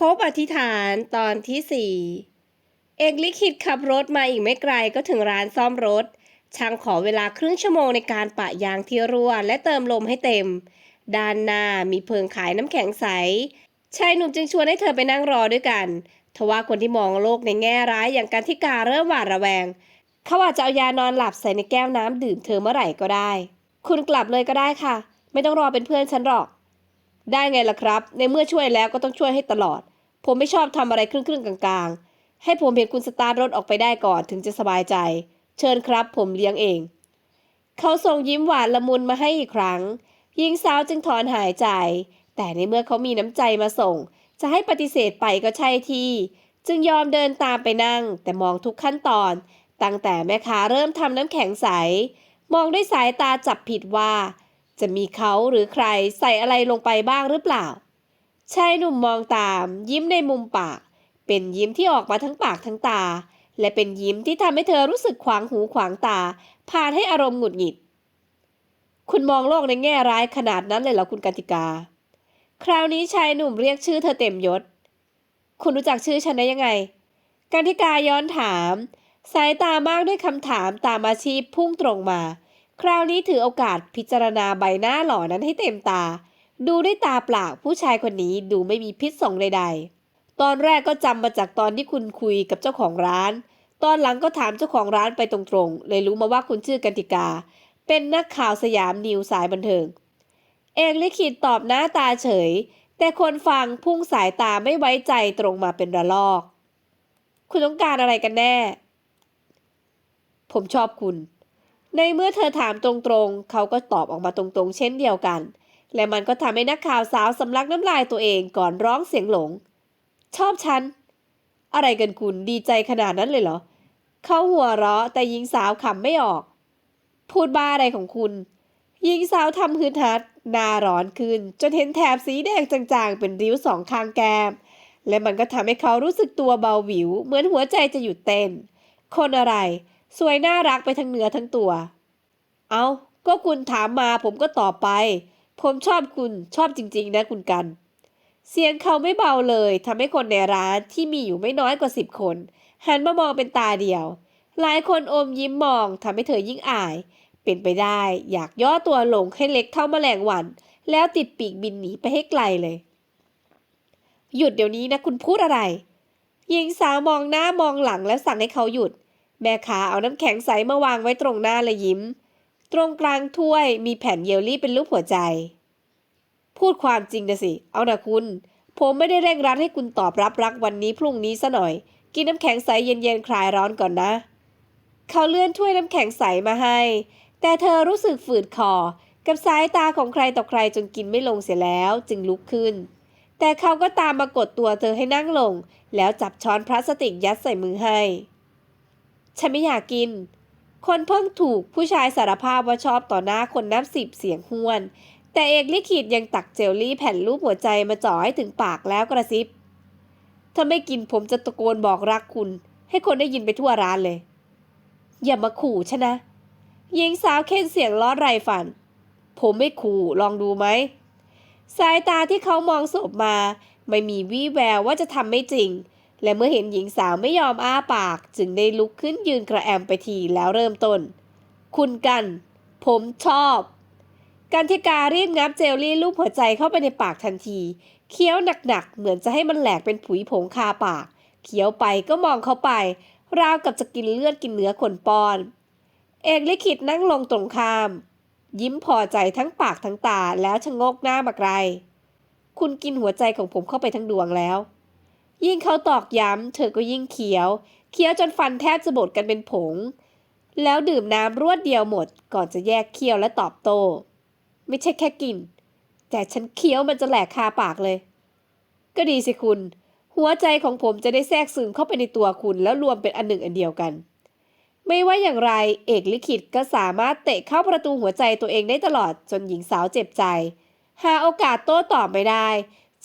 พบอธิษฐานตอนที่สี่เอกลิขิตขับรถมาอีกไม่ไกลก็ถึงร้านซ่อมรถ ช่างขอเวลาครึ่งชั่วโมงในการปะยางที่รั่ว และเติมลมให้เต็ม ด้านหน้ามีเพิงขายน้ำแข็งใส ชายหนุ่มจึงชวนให้เธอไปนั่งรอด้วยกัน ทว่าคนที่มองโลกในแง่ร้ายอย่างการที่กาเริ่มหวาดระแวง เขาอาจจะเอายานอนหลับใส่ในแก้วน้ำดื่มเธอเมื่อไหร่ก็ได้ คุณกลับเลยก็ได้ค่ะ ไม่ต้องรอเป็นเพื่อนฉันหรอก ได้ไงล่ะครับ ในเมื่อช่วยแล้วก็ต้องช่วยให้ตลอด ผมไม่ชอบทำอะไรครึ่งๆกลางๆ ให้ผมเห็นคุณสตาร์ทรถออกไปได้ก่อนถึงจะสบายใจ เชิญครับ ผมเลี้ยงเอง เขาส่งยิ้มหวานละมุนมาให้อีกครั้งหญิงสาวจึงถอนหายใจ แต่ในเมื่อเขามีน้ำใจมาส่ง จะให้ปฏิเสธไปก็ใช่ที่ จึงยอมเดินตามไปนั่ง แต่มองทุกขั้นตอน ตั้งแต่แม่ค้าเริ่มทำน้ำแข็งใส มองด้วยสายตาจับผิดว่า จะมีเขาหรือใครใส่อะไรลงไปบ้างหรือเปล่า ชายหนุ่มมองตาม ยิ้มในมุมปาก เป็นยิ้มที่ออกมาทั้งปากทั้งตา และเป็นยิ้มที่ทำให้เธอรู้สึกขวางหูขวางตาพาให้อารมณ์หงุดหงิด คุณมองโลกในแง่ร้ายขนาดนั้นเลยเหรอคุณกติกา คราวนี้ชายหนุ่มเรียกชื่อเธอเต็มยศ คุณรู้จักชื่อฉันได้ยังไงกันทิกาย้อนถาม สายตามากด้วยคำถามตามอาชีพพุ่งตรงมา คราวนี้ถือโอกาสพิจารณาใบหน้าหล่อนั้นให้เต็มตา ดูด้วยตาเปล่าผู้ชายคนนี้ดูไม่มีพิษสงใดๆ ตอนแรกก็จำมาจากตอนที่คุณคุยกับเจ้าของร้าน ตอนหลังก็ถามเจ้าของร้านไปตรงๆ เลยรู้มาว่าคุณชื่อกันติกา เป็นนักข่าวสยามนิวสายบันเทิง เอกลิขิตตอบหน้าตาเฉย แต่คนฟังพุ่งสายตาไม่ไว้ใจตรงมาเป็นระลอก คุณต้องการอะไรกันแน่ ผมชอบคุณ ในเมื่อเธอถามตรงๆ เขาก็ตอบออกมาตรงๆ เช่นเดียวกัน และมันก็ทำให้นักข่าวสาวสำลักน้ำลายตัวเองก่อนร้องเสียงหลง ชอบฉัน อะไรกันคุณดีใจขนาดนั้นเลยเหรอ เขาหัวเราะแต่หญิงสาวขำไม่ออก พูดบ้าอะไรของคุณ หญิงสาวทำฮึดฮัดหน้าร้อนขึ้น จนเห็นแถบสีแดงจางๆ เป็นริ้วสองข้างแก้ม และมันก็ทำให้เขารู้สึกตัวเบาหวิว เหมือนหัวใจจะหยุดเต้น คนอะไร สวยน่ารักไปทั้งเนื้อทั้งตัว เอาก็คุณถามมาผมก็ตอบไป ผมชอบคุณชอบจริง ๆ นะคุณกัน เสียงเขาไม่เบาเลยทำให้คนในร้านที่มีอยู่ไม่น้อยกว่าสิบคน หันมามองเป็นตาเดียว หลายคนอมยิ้มมองทำให้เธอยิ่งอาย เป็นไปได้อยากย่อตัวลงให้เล็กเท่าแมลงวัน แล้วติดปีกบินหนีไปให้ไกลเลย หยุดเดี๋ยวนี้นะคุณพูดอะไรหญิงสาวมองหน้ามองหลังแล้วสั่งให้เขาหยุด แม่ค้าเอาน้ำแข็งใสมาวางไว้ตรงหน้าและยิ้ม ตรงกลางถ้วยมีแผ่นเยลลี่เป็นรูปหัวใจ พูดความจริงนะสิ เอานะคุณ ผมไม่ได้เร่งรัดให้คุณตอบรับรักวันนี้พรุ่งนี้ซะหน่อย กินน้ำแข็งใสเย็นๆคลายร้อนก่อนนะ เขาเลื่อนถ้วยน้ำแข็งใสมาให้ แต่เธอรู้สึกฝืดคอ กับสายตาของใครต่อใครจนกินไม่ลงเสียแล้วจึงลุกขึ้น แต่เขาก็ตามมากดตัวเธอให้นั่งลง แล้วจับช้อนพลาสติกยัดใส่มือให้ ฉันไม่อยากกิน คนเพิ่งถูกผู้ชายสารภาพว่าชอบต่อหน้าคนนับสิบเสียงห้วน แต่เอกลิขิตยังตักเจลลี่แผ่นรูปหัวใจมาจ่อให้ถึงปากแล้วกระซิบ ถ้าไม่กินผมจะตะโกนบอกรักคุณ ให้คนได้ยินไปทั่วร้านเลย อย่ามาขู่ฉันนะหญิงสาวเค้นเสียงล้อไรฟัน ผมไม่ขู่ลองดูไหมสายตาที่เขามองศพมา ไม่มีวี่แววว่าจะทำไม่จริง และเมื่อเห็นหญิงสาวไม่ยอมอ้าปาก จึงได้ลุกขึ้นยืนกระแอมไปทีแล้วเริ่มต้น คุณกัน ผมชอบ กันทิการีบงับเจลลี่รูปหัวใจเข้าไปในปากทันที เคี้ยวหนักๆ เหมือนจะให้มันแหลกเป็นผุยผงคาปาก เคี้ยวไปก็มองเข้าไป ราวกับจะกินเลือดกินเนื้อคนป้อน เอกลิขิตนั่งลงตรงข้าม ยิ้มพอใจทั้งปากทั้งตาแล้วชะงกหน้ามาไกล คุณกินหัวใจของผมเข้าไปทั้งดวงแล้ว ยิ่งเขาตอกย้ำเธอก็ยิ่งเคี้ยว เคี้ยวจนฟันแทบจะบดกันเป็นผง แล้วดื่มน้ำรวดเดียวหมด ก่อนจะแยกเคี้ยวและตอบโต้ ไม่ใช่แค่กิน แต่ฉันเคี้ยวมันจะแหลกคาปากเลย ก็ดีสิคุณ หัวใจของผมจะได้แทรกซึมเข้าไปในตัวคุณแล้วรวมเป็นอันหนึ่งอันเดียวกัน ไม่ว่าอย่างไรเอกลิขิตก็สามารถเตะเข้าประตูหัวใจตัวเองได้ตลอดจนหญิงสาวเจ็บใจ หาโอกาสโต้ตอบไม่ได้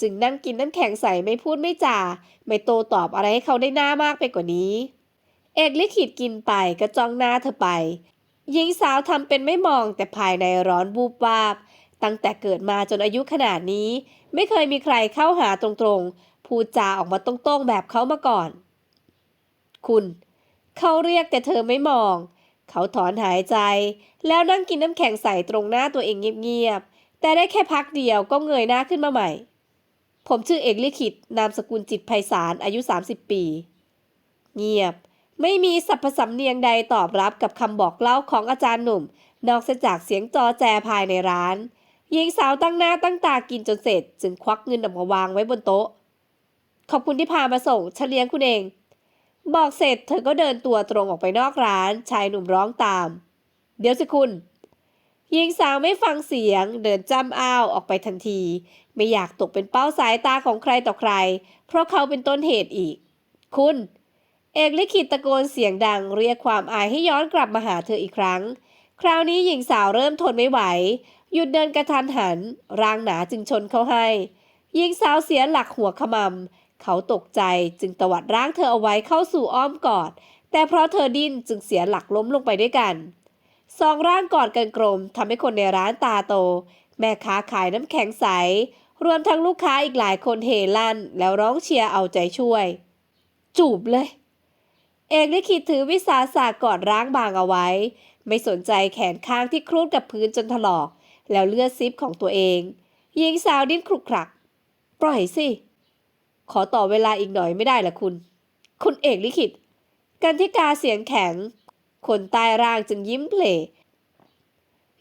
จึงนั่งกินน้ำแข็งใสไม่พูดไม่จาไม่โตตอบอะไรให้เขาได้หน้ามากไปกว่านี้ เอกลิขิตกินไปก็จ้องหน้าเธอไปหญิงสาวทำเป็นไม่มองแต่ภายในร้อนบูบวาบ ตั้งแต่เกิดมาจนอายุขนาดนี้ ไม่เคยมีใครเข้าหาตรงๆ พูดจาออกมาตรงๆแบบเขามาก่อน คุณเขาเรียกแต่เธอไม่มอง เขาถอนหายใจ แล้วนั่งกินน้ำแข็งใสตรงหน้าตัวเองเงียบๆแต่ได้แค่พักเดียวก็เงยหน้าขึ้นมาใหม่ ผมชื่อเอกลิขิต นามสกุลจิตไพศาล อายุ 30 ปี เงียบ ไม่มีสรรพสำเนียงใดตอบรับกับคำบอกเล่าของอาจารย์หนุ่ม นอกจากเสียงจอแจภายในร้าน หญิงสาวตั้งหน้าตั้งตากินจนเสร็จ จึงควักเงินออกมาวางไว้บนโต๊ะ ขอบคุณที่พามาส่งฉันเลี้ยงคุณเอง บอกเสร็จเธอก็เดินตัวตรงออกไปนอกร้าน ชายหนุ่มร้องตาม เดี๋ยวสิคุณ หญิงสาวไม่ฟังเสียง เดินจำอ้าวออกไปทันที ไม่อยากตกเป็นเป้าสายตาของใครต่อใคร เพราะเขาเป็นต้นเหตุอีก คุณ เอกลิขิตตะโกนเสียงดังเรียกความอายให้ย้อนกลับมาหาเธออีกครั้ง คราวนี้หญิงสาวเริ่มทนไม่ไหว หยุดเดินกระทันหัน ร่างหนาจึงชนเขาให้ หญิงสาวเสียหลักหัวขมำเขาตกใจจึงตวัดร่างเธอเอาไว้เข้าสู่อ้อมกอด แต่เพราะเธอดิ้นจึงเสียหลักล้มลงไปด้วยกัน สองร่างกอดกันกลมทำให้คนในร้านตาโต แม่ค้าขายน้ำแข็งใส รวมทั้งลูกค้าอีกหลายคนเฮลั่น แล้วร้องเชียร์เอาใจช่วย จูบเลย เอกลิขิตถือวิสาสะกอดร่างบางเอาไว้ ไม่สนใจแขนข้างที่ครูดกับพื้นจนถลอก แล้วเลือดซิปของตัวเองหญิงสาวดิ้นครุกครัก ปล่อยสิ ขอต่อเวลาอีกหน่อยไม่ได้เหรอคุณ คุณเอกลิขิตกันทิกาเสียงแข็ง คนใต้ร่างจึงยิ้มเพล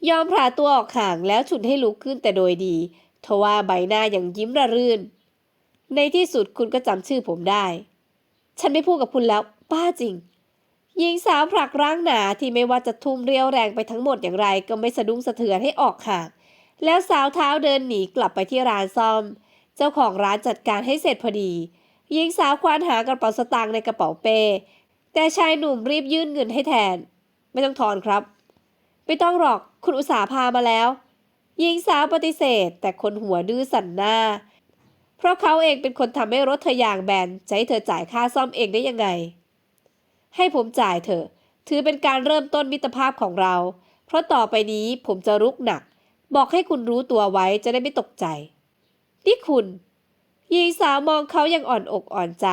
ยอมพาตัวออกห่างแล้วฉุดให้ลุกขึ้นแต่โดยดีทว่าใบหน้ายังยิ้มระรื่น ในที่สุดคุณก็จำชื่อผมได้ ฉันไม่พูดกับคุณแล้ว ป้าจริง หญิงสาวผลักร่างหนาที่ไม่ว่าจะทุ่มเรียวแรงไปทั้งหมดอย่างไร ก็ไม่สะดุ้งสะเทือนให้ออกห่าง แล้วสาวเท้าเดินหนีกลับไปที่ร้านซ่อม เจ้าของร้านจัดการให้เสร็จพอดี หญิงสาวควานหากระเป๋าสตางค์ในกระเป๋าเป้ แต่ชายหนุ่มรีบยื่นเงินให้แทน ไม่ต้องทอนครับ ไม่ต้องหรอกคุณอุตสาห์พามาแล้วหญิงสาวปฏิเสธ แต่คนหัวดื้อสันหน้า เพราะเขาเองเป็นคนทำให้รถเธอยางแบนจะให้เธอจ่ายค่าซ่อมเองได้ยังไง ให้ผมจ่ายเถอะ ถือเป็นการเริ่มต้นมิตรภาพของเรา เพราะต่อไปนี้ผมจะรุกหนัก บอกให้คุณรู้ตัวไว้จะได้ไม่ตกใจ นี่คุณหญิงสาวมองเขายังอ่อนอกอ่อนใจ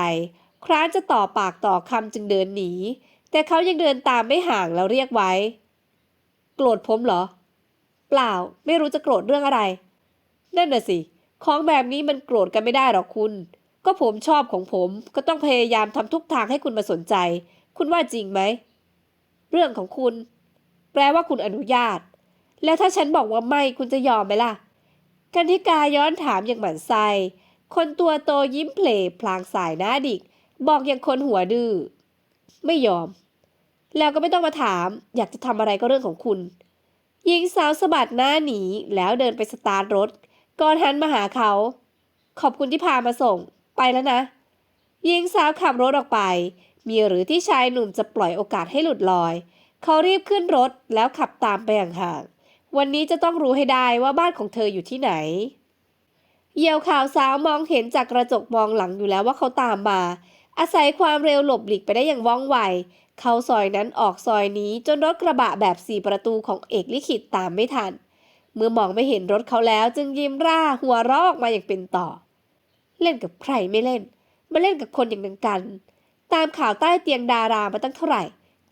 คร้านจะต่อปากต่อคำจึงเดินหนี แต่เขายังเดินตามไม่ห่างแล้วเรียกไว้ โกรธผมเหรอ เปล่าไม่รู้จะโกรธเรื่องอะไร นั่นน่ะสิ ของแบบนี้มันโกรธกันไม่ได้หรอกคุณ ก็ผมชอบของผม ก็ต้องพยายามทำทุกทางให้คุณมาสนใจ คุณว่าจริงไหม เรื่องของคุณ แปลว่าคุณอนุญาต แล้วถ้าฉันบอกว่าไม่คุณจะยอมไหมล่ะกันทิกาย้อนถามอย่างหมั่นไส้คนตัวโตยิ้มเพลพลางสายหน้าดิก บอกอย่างคนหัวดื้อไม่ยอม แล้วก็ไม่ต้องมาถาม อยากจะทำอะไรก็เรื่องของคุณหญิงสาวสะบัดหน้าหนีแล้วเดินไปสตาร์ทรถ ก่อนหันมาหาเขา ขอบคุณที่พามาส่ง ไปแล้วนะหญิงสาวขับรถออกไป มีหรือที่ชายหนุ่มจะปล่อยโอกาสให้หลุดลอย เขารีบขึ้นรถแล้วขับตามไปห่างๆวันนี้จะต้องรู้ให้ได้ว่าบ้านของเธออยู่ที่ไหนเหยี่ยวขาวสาวมองเห็นจากกระจกมองหลังอยู่แล้วว่าเขาตามมา อาศัยความเร็วหลบหลีกไปได้อย่างว่องไว เข้าซอยนั้นออกซอยนี้จนรถกระบะแบบสี่ประตูของเอกลิขิตตามไม่ทัน เมื่อมองไม่เห็นรถเขาแล้วจึงยิ้มร่าหัวรออกมาอย่างเป็นต่อ เล่นกับใครไม่เล่น มาเล่นกับคนอย่างนังกัน ตามข่าวใต้เตียงดารามาตั้งเท่าไหร่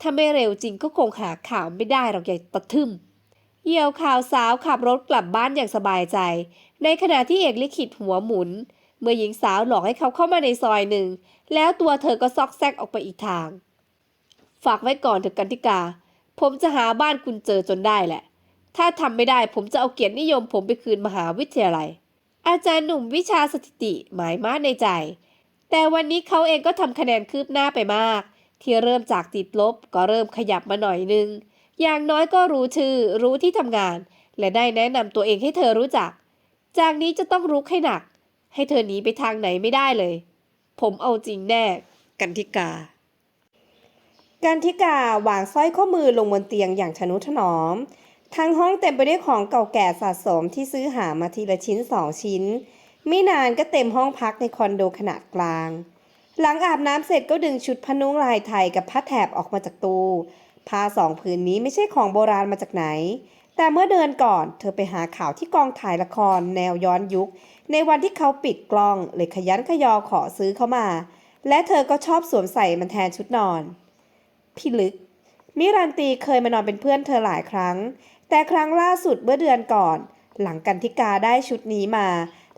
ถ้าไม่เร็วจริงก็คงหาข่าวไม่ได้หรอกใหญ่ตะทึมเหยี่ยวข่าวสาวขับรถกลับบ้านอย่างสบายใจ ในขณะที่เอกลิขิตหัวหมุน เมื่อหญิงสาวหลอกให้เขาเข้ามาในซอยหนึ่ง แล้วตัวเธอก็ซอกแซกออกไปอีกทาง ฝากไว้ก่อนเถอะกันติกา ผมจะหาบ้านคุณเจอจนได้แหละ ถ้าทำไม่ได้ผมจะเอาเกียรตินิยมผมไปคืนมหาวิทยาลัย อาจารย์หนุ่มวิชาสถิติหมายมาในใจ แต่วันนี้เขาเองก็ทำคะแนนคืบหน้าไปมาก ที่เริ่มจากติดลบก็เริ่มขยับมาหน่อยนึง อย่างน้อยก็รู้ชื่อ รู้ที่ทำงาน และได้แนะนำตัวเองให้เธอรู้จัก จากนี้จะต้องรุกให้หนัก ให้เธอหนีไปทางไหนไม่ได้เลย ผมเอาจริงแน่กันทิกา กันทิกาวางสร้อยข้อมือลงบนเตียงอย่างทนุถนอม ทั้งห้องเต็มไปด้วยของเก่าแก่สะสมที่ซื้อหามาทีละชิ้นสองชิ้น ไม่นานก็เต็มห้องพักในคอนโดขนาดกลาง หลังอาบน้ำเสร็จก็ดึงชุดพนุงลายไทยกับผ้าแถบออกมาจากตู้ผ้าสองผืนนี้ไม่ใช่ของโบราณมาจากไหน แต่เมื่อเดือนก่อนเธอไปหาข่าวที่กองถ่ายละครแนวย้อนยุค ในวันที่เขาปิดกล้องเลยขยันขยอขอซื้อเข้ามา และเธอก็ชอบสวมใส่มันแทนชุดนอน พี่ลึก มิรันตีเคยมานอนเป็นเพื่อนเธอหลายครั้ง แต่ครั้งล่าสุดเมื่อเดือนก่อน หลังกันทิกาได้ชุดนี้มา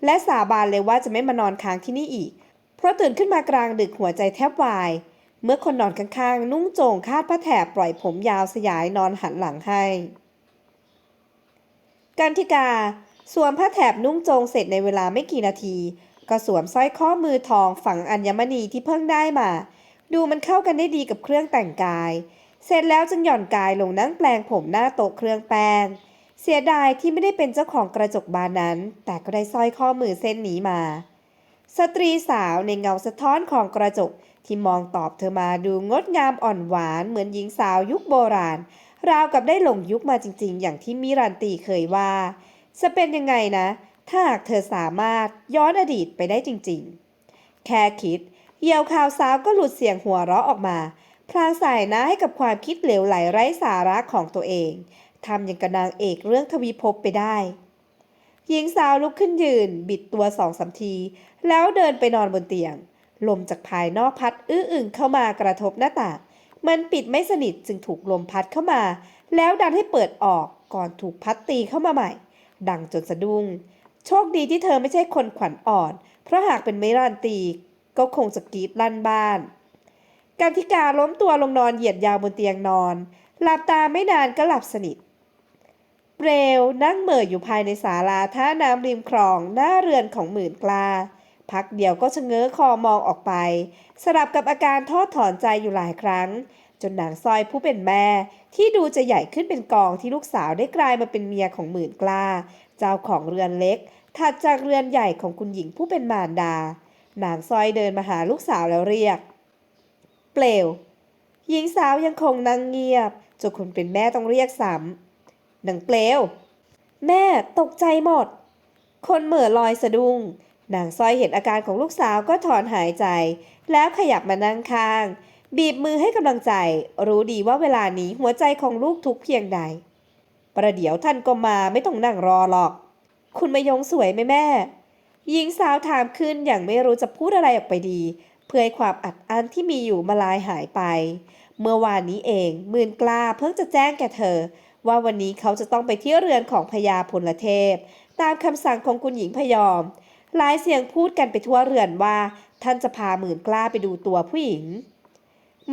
และสาบานเลยว่าจะไม่มานอนค้างที่นี่อีก เพราะตื่นขึ้นมากลางดึกหัวใจแทบวาย เมื่อคนนอนข้างๆ นุ่งโจงคาดผ้าแถบปล่อยผมยาวสยายนอนหันหลังให้กันทิกา สวมผ้าแถบนุ่งโจงเสร็จในเวลาไม่กี่นาที ก็สวมสร้อยข้อมือทองฝังอัญมณีที่เพิ่งได้มา ดูมันเข้ากันได้ดีกับเครื่องแต่งกาย เสร็จแล้วจึงหย่อนกายลงนั่งแปลงผมหน้าโต๊ะเครื่องแป้ง เสียดายที่ไม่ได้เป็นเจ้าของกระจกบานนั้น แต่ก็ได้สร้อยข้อมือเส้นนี้มา สตรีสาวในเงาสะท้อนของกระจกที่มองตอบเธอมาดูงดงามอ่อนหวานเหมือนหญิงสาวยุคโบราณ ราวกับได้หลงยุคมาจริงๆ อย่างที่มิรันตีเคยว่า จะเป็นยังไงนะ ถ้าหากเธอสามารถย้อนอดีตไปได้จริงๆ แค่คิดเหยี่ยวข่าวสาวก็หลุดเสียงหัวเราะออกมา พลางใส่หน้าให้กับความคิดเหลวไหลไร้สาระของตัวเองทำอย่างกับนางเอกเรื่องทวีภพไปได้ หญิงสาวลุกขึ้นยืน บิดตัวสองสามที แล้วเดินไปนอนบนเตียง ลมจากภายนอกพัดอื้ออึงเข้ามากระทบหน้าต่าง มันปิดไม่สนิทจึงถูกลมพัดเข้ามา แล้วดันให้เปิดออกก่อนถูกพัดตีเข้ามาใหม่ ดังจนสะดุ้ง โชคดีที่เธอไม่ใช่คนขวัญอ่อน เพราะหากเป็นไม่รันตีก็คงจะกรีดลั่นบ้านการทิกาล้มตัวลงนอนเหยียดยาวบนเตียงนอน หลับตาไม่นานก็หลับสนิท เปลวนั่งเหม่ออยู่ภายในศาลาท่าน้ำริมคลองหน้าเรือนของหมื่นกลา พักเดียวก็ชะเง้อคอมองออกไป สลับกับอาการทอดถอนใจอยู่หลายครั้ง นนางซอยผู้เป็นแม่ ที่ดูจะใหญ่ขึ้นเป็นกองที่ลูกสาวได้กลายมาเป็นเมียของหมื่นกล้า เจ้าของเรือนเล็ก ถัดจากเรือนใหญ่ของคุณหญิงผู้เป็นมารดา นางซอยเดินมาหาลูกสาวแล้วเรียก เปลว หญิงสาวยังคงนั่งเงียบจนคนเป็นแม่ต้องเรียกซ้ำนางเปลว แม่ตกใจหมด คนเหม่อลอยสะดุ้งนางซอยเห็นอาการของลูกสาวก็ถอนหายใจ แล้วขยับมานั่งข้าง บีบมือให้กำลังใจ รู้ดีว่าเวลานี้หัวใจของลูกทุกเพียงใด ประเดี๋ยวท่านก็มาไม่ต้องนั่งรอหรอก คุณมายงสวยไหมแม่ หญิงสาวถามขึ้นอย่างไม่รู้จะพูดอะไรออกไปดี เพื่อให้ความอัดอั้นที่มีอยู่มาลายหายไป เมื่อวานนี้เองหมื่นกล้าเพิ่งจะแจ้งแก่เธอ ว่าวันนี้เขาจะต้องไปที่เรือนของพญาพลเทพ ตามคำสั่งของคุณหญิงพยอม หลายเสียงพูดกันไปทั่วเรือนว่า ท่านจะพาหมื่นกล้าไปดูตัวผู้หญิง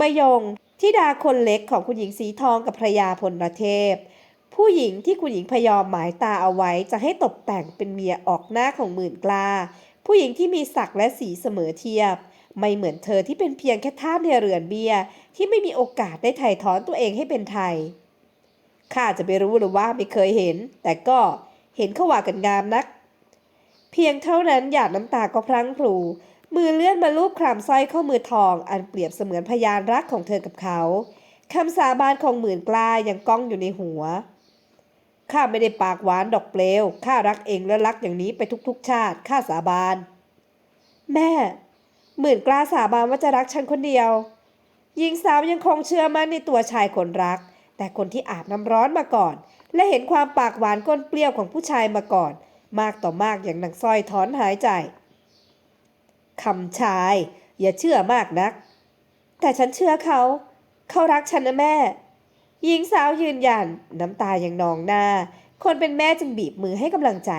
มยงที่ดาคนเล็กของคุณหญิงสีทองกับพระยาพลเทพ ผู้หญิงที่คุณหญิงพยอมหมายตาเอาไว้จะให้ตกแต่งเป็นเมียออกหน้าของหมื่นกลา ผู้หญิงที่มีศักดิ์และสีเสมอเทียบ ไม่เหมือนเธอที่เป็นเพียงแค่ทาสในเรือนเบียที่ไม่มีโอกาสได้ไถ่ถอนตัวเองให้เป็นไทยข้าจะไปรู้หรือว่าไม่เคยเห็น แต่ก็เห็นเขาว่ากันงามนัก เพียงเท่านั้นหยาดน้ำตาก็พลั้งพลู มือเลื่อนมาลูบคลำสร้อยข้อมือทอง อันเปรียบเสมือนพยานรักของเธอกับเขาคำสาบานของหมื่นกล้ายังก้องอยู่ในหัวข้าไม่ได้ปากหวานดอกเปลวข้ารักเองและรักอย่างนี้ไปทุกๆ ชาติข้าสาบาน แม่ หมื่นกล้าสาบานว่าจะรักฉันคนเดียวหญิงสาวยังคงเชื่อมั่นในตัวชายคนรัก แต่คนที่อาบน้ำร้อนมาก่อน และเห็นความปากหวานก้นเปรี้ยวของผู้ชายมาก่อน มากต่อมากอย่างนางสร้อยถอนหายใจ คำชาย อย่าเชื่อมากนัก แต่ฉันเชื่อเขา เขารักฉันนะแม่ หญิงสาวยืนยัน น้ำตายังนองหน้า คนเป็นแม่จึงบีบมือให้กำลังใจ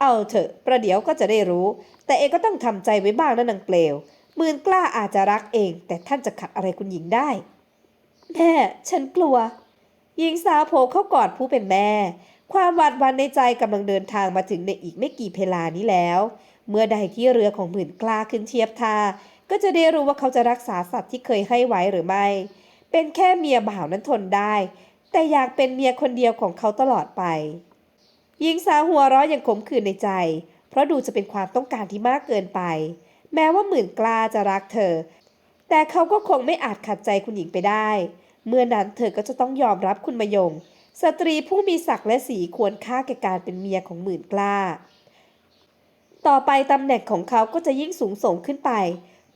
เอาเถอะ ประเดี๋ยวก็จะได้รู้ แต่เองก็ต้องทำใจไว้บ้างนะนางเปลวมื่นกล้าอาจจะรักเอง แต่ท่านจะขัดอะไรคุณหญิงได้ แม่ ฉันกลัว หญิงสาวโผล่เข้ากอดผู้เป็นแม่ ความหวาดหวันในใจกำลังเดินทางมาถึงในอีกไม่กี่เพลานี้แล้ว เมื่อใดที่เรือของหมื่นกล้าขึ้นเทียบท่าก็จะได้รู้ว่าเขาจะรักษาสัตว์ที่เคยให้ไว้หรือไม่ เป็นแค่เมียบ่าวนั้นทนได้ แต่อยากเป็นเมียคนเดียวของเขาตลอดไป หญิงสาวหัวราะยังขมขื่นในใจ เพราะดูจะเป็นความต้องการที่มากเกินไป แม้ว่าหมื่นกล้าจะรักเธอ แต่เขาก็คงไม่อาจขัดใจคุณหญิงไปได้ เมื่อนั้นเธอก็จะต้องยอมรับคุณมายง สตรีผู้มีศักดิ์และสีควรค่าแก่การเป็นเมียของหมื่นกล้า ต่อไปตำแหน่งของเขาก็จะยิ่งสูงส่งขึ้นไป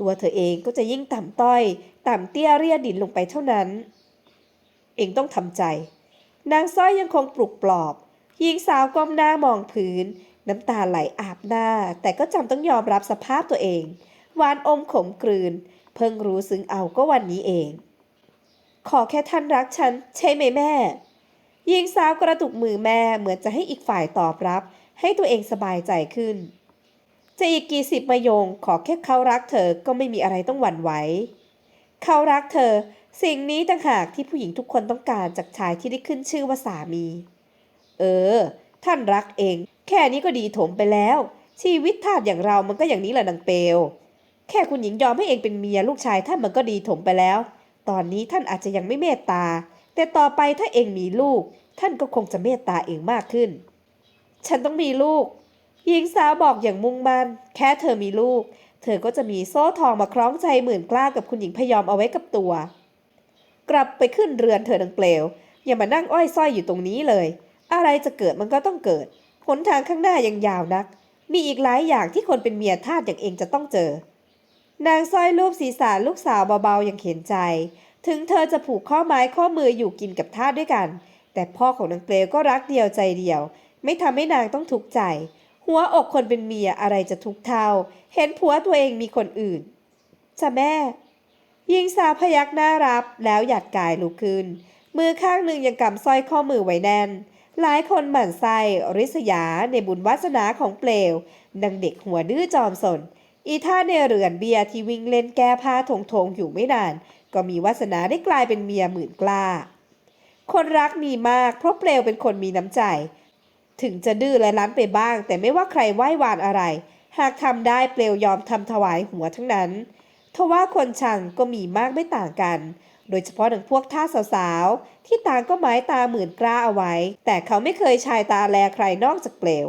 ตัวเธอเองก็จะยิ่งต่ำต้อย ต่ำเตี้ยเรียดินลงไปเท่านั้น เองต้องทำใจ นางสร้อยยังคงปลุกปลอบหญิงสาวก้มหน้ามองพื้น น้ำตาไหลอาบหน้า แต่ก็จำต้องยอมรับสภาพตัวเองหวานอมขมกลืน เพิ่งรู้ซึ้งเอาก็วันนี้เอง ขอแค่ท่านรักฉัน ใช่ไหมแม่หญิงสาวกระตุกมือแม่เหมือนจะให้อีกฝ่ายตอบรับ ให้ตัวเองสบายใจขึ้น จะอีกกี่สิบมายง ขอแค่เขารักเธอก็ไม่มีอะไรต้องหวั่นไหว เขารักเธอ สิ่งนี้ต่างหากที่ผู้หญิงทุกคนต้องการจากชายที่ได้ขึ้นชื่อว่าสามี เออ ท่านรักเอง แค่นี้ก็ดีถมไปแล้ว ชีวิตทาสอย่างเรามันก็อย่างนี้แหละนางเปลวแค่คุณหญิงยอมให้เองเป็นเมียลูกชายท่านมันก็ดีถมไปแล้ว ตอนนี้ท่านอาจจะยังไม่เมตตา แต่ต่อไปถ้าเองมีลูก ท่านก็คงจะเมตตาเองมากขึ้น ฉันต้องมีลูก หญิงสาวบอกอย่างมุ่งมัน่นแค่เธอมีลูก เธอก็จะมีโซ่ทองมาคล้องใจหมื่นกล้ากับคุณหญิงพยอมเอาไว้กับตัว กลับไปขึ้นเรือนเธอดังเปลว อย่ามานั่งอ้อยส้อยอยู่ตรงนี้เลย อะไรจะเกิดมันก็ต้องเกิดหนทางข้างหน้ายังยาวนัก มีอีกหลายอย่างที่คนเป็นเมียทาสอย่างเองจะต้องเจอ นางสร้อยรูปศีรษะลูกสาวเบาๆอย่างเข็นใจ ถึงเธอจะผูกข้อไม้ข้อมืออยู่กินกับทาสด้วยกัน แต่พ่อของนางเปลวก็รักเดียวใจเดียว ไม่ทำให้นางต้องทุกข์ใจ หัวอกคนเป็นเมียอะไรจะทุกข์เท่า เห็นผัวตัวเองมีคนอื่นจ้ะแม่หญิงสาวพยักหน้ารับแล้วหยัดกายลุกขึ้น มือข้างหนึ่งยังกำสร้อยข้อมือไว้แน่น หลายคนหมั่นไส้ริษยาในบุญวาสนาของเปลวดังเด็กหัวดื้อจอมสน อีท่าในเรือนเบียร์ที่วิ่งเล่นแก้ผ้าทงทงๆอยู่ไม่นาน ก็มีวาสนาได้กลายเป็นเมียหมื่นกล้า คนรักมีมากเพราะเปลวเป็นคนมีน้ำใจ ถึงจะดื้อและรั้นไปบ้าง แต่ไม่ว่าใครไหว้วานอะไร หากทำได้เปลวยอมทำถวายหัวทั้งนั้นทว่าคนชังก็มีมากไม่ต่างกัน โดยเฉพาะดังพวกท่าสาวๆ ที่ต่างก็หมายตาหมื่นกล้าเอาไว้ แต่เขาไม่เคยชายตาแลใครนอกจากเปลว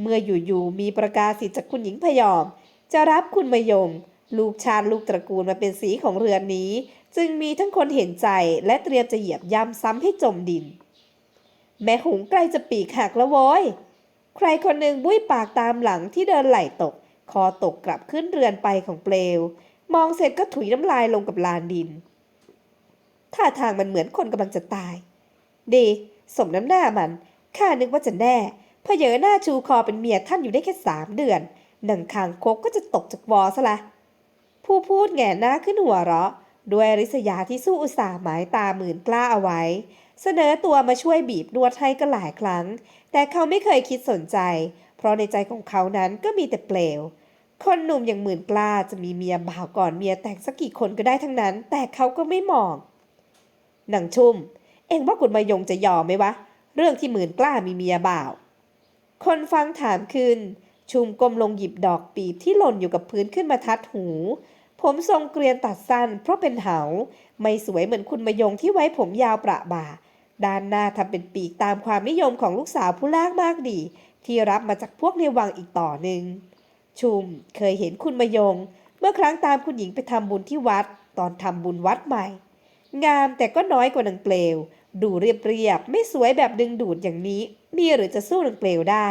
เมื่ออยู่ๆมีประกาศสิทธิ์จากคุณหญิงพยอม จะรับคุณมายงลูกชาติลูกตระกูลมาเป็นสีของเรือนนี้ จึงมีทั้งคนเห็นใจและเตรียมจะเหยียบย่ำซ้ำให้จมดิน แม่หงใกล้จะปีกหักแล้วโว้ย ใครคนหนึ่งบุ้ยปากตามหลังที่เดินไหลตก คอตกกลับขึ้นเรือนไปของเปลว มองเสร็จก็ถุยน้ำลายลงกับลานดิน ท่าทางมันเหมือนคนกำลังจะตาย ดี สมน้ำหน้ามัน ข้านึกว่าจะแน่เพอเหยอหน้าชูคอเป็นเมียท่านอยู่ได้แค่สามเดือนหนังคางคกก็จะตกจากวอซะละ ผู้พูดแง่หน้าขึ้นหัวเราะ ด้วยริษยาที่สู้อุตสาห์หมายตาหมื่นกล้าเอาไว้ เสนอตัวมาช่วยบีบนวดให้ก็หลายครั้ง แต่เขาไม่เคยคิดสนใจ เพราะในใจของเขานั้นก็มีแต่เปลว คนหนุ่มอย่างหมื่นกล้าจะมีเมียบ่าวก่อนเมียแต่งสักกี่คนก็ได้ทั้งนั้น แต่เขาก็ไม่มองหนังชุ่ม เอ็งว่าคุณมายงจะยอมไหมวะ เรื่องที่หมื่นกล้ามีเมียบ่าว คนฟังถามขึ้น ชุมกลมลงหยิบดอกปีบที่หล่นอยู่กับพื้นขึ้นมาทัดหู ผมทรงเกรียนตัดสั้น เพราะเป็นเหา ไม่สวยเหมือนคุณมายงที่ไว้ผมยาวประบ่า ด้านหน้าทำเป็นปีกตามความนิยมของลูกสาวผู้ลากมากดี ที่รับมาจากพวกในวังอีกต่อหนึ่ง ชุมเคยเห็นคุณมยง เมื่อครั้งตามคุณหญิงไปทำบุญที่วัด ตอนทำบุญวัดใหม่ งามแต่ก็น้อยกว่านางเปลว ดูเรียบๆไม่สวยแบบดึงดูดอย่างนี้ มีหรือจะสู้นางเปลวได้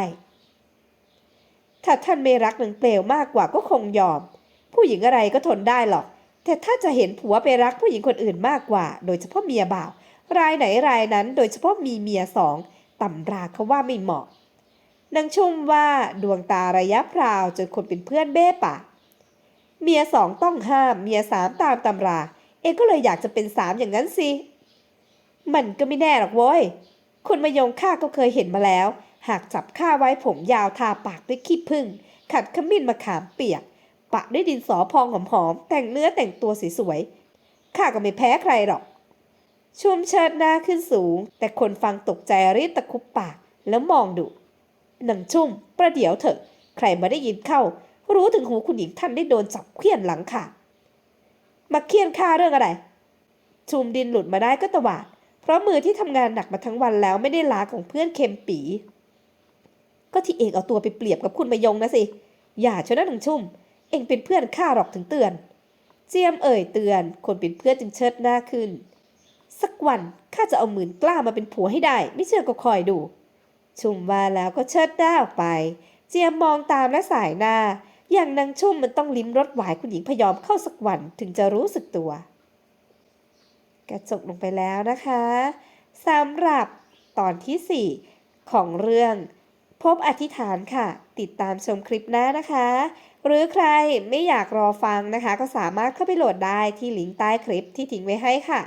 ถ้าท่านไม่รักนางเปลวมากกว่าก็คงยอม ผู้หญิงอะไรก็ทนได้หรอก แต่ถ้าจะเห็นผัวไปรักผู้หญิงคนอื่นมากกว่า โดยเฉพาะเมียบ่าว รายไหนรายนั้นโดยเฉพาะมีเมียสองตำราเขาว่าไม่เหมาะนางชุ่มว่าดวงตาระยะพราวจนคนเป็นเพื่อนเบ้ปากเมียสองต้องห้ามเมียสามตามตำรา เองก็เลยอยากจะเป็นสามอย่างนั้นสิ มันก็ไม่แน่หรอกโว้ย คุณมายงข้าก็เคยเห็นมาแล้ว หากจับข้าไว้ผมยาวทาปากด้วยขี้ผึ้งขัดขมิ้นมะขามเปียก ปะด้วยดินสอพองหอมๆแต่งเนื้อแต่งตัวสวยๆข้าก็ไม่แพ้ใครหรอก ชุมเชิดหน้าขึ้นสูง แต่คนฟังตกใจรีบตะคุบปากแล้วมองดูหนังชุ่ม ประเดี๋ยวเถอะ ใครมาได้ยินเข้า รู้ถึงหูคุณหญิงท่านได้โดนจับเคี่ยนหลังค่ะ มาเคี่ยนข้าเรื่องอะไร ชุมดินหลุดมาได้ก็ตวาด เพราะมือที่ทำงานหนักมาทั้งวันแล้วไม่ได้ล้าของเพื่อนเค็มปี ก็ที่เองเอาตัวไปเปรียบกับคุณมายงนะสิ อย่าเชนะหนังชุ่ม เองเป็นเพื่อนข้าหรอกถึงเตือน เจียมเอ่ยเตือน คนเป็นเพื่อนจึงเชิดหน้าขึ้น สักวันข้าจะเอาหมื่นกล้ามาเป็นผัวให้ได้ ไม่เชื่อก็คอยดู ชุมว่าแล้วก็เชิดหน้าออกไป เจียมมองตามและสายหน้า อย่างนางชุ่มมันต้องลิ้มรสหวายคุณหญิงพยอมเข้าสักวันถึงจะรู้สึกตัว กระจบลงไปแล้วนะคะสำหรับตอนที่ 4 ของเรื่อง พบอธิษฐานค่ะ ติดตามชมคลิปหน้านะคะ หรือใครไม่อยากรอฟังนะคะ ก็สามารถเข้าไปโหลดได้ที่ลิงก์ใต้คลิปที่ทิ้งไว้ให้ค่ะ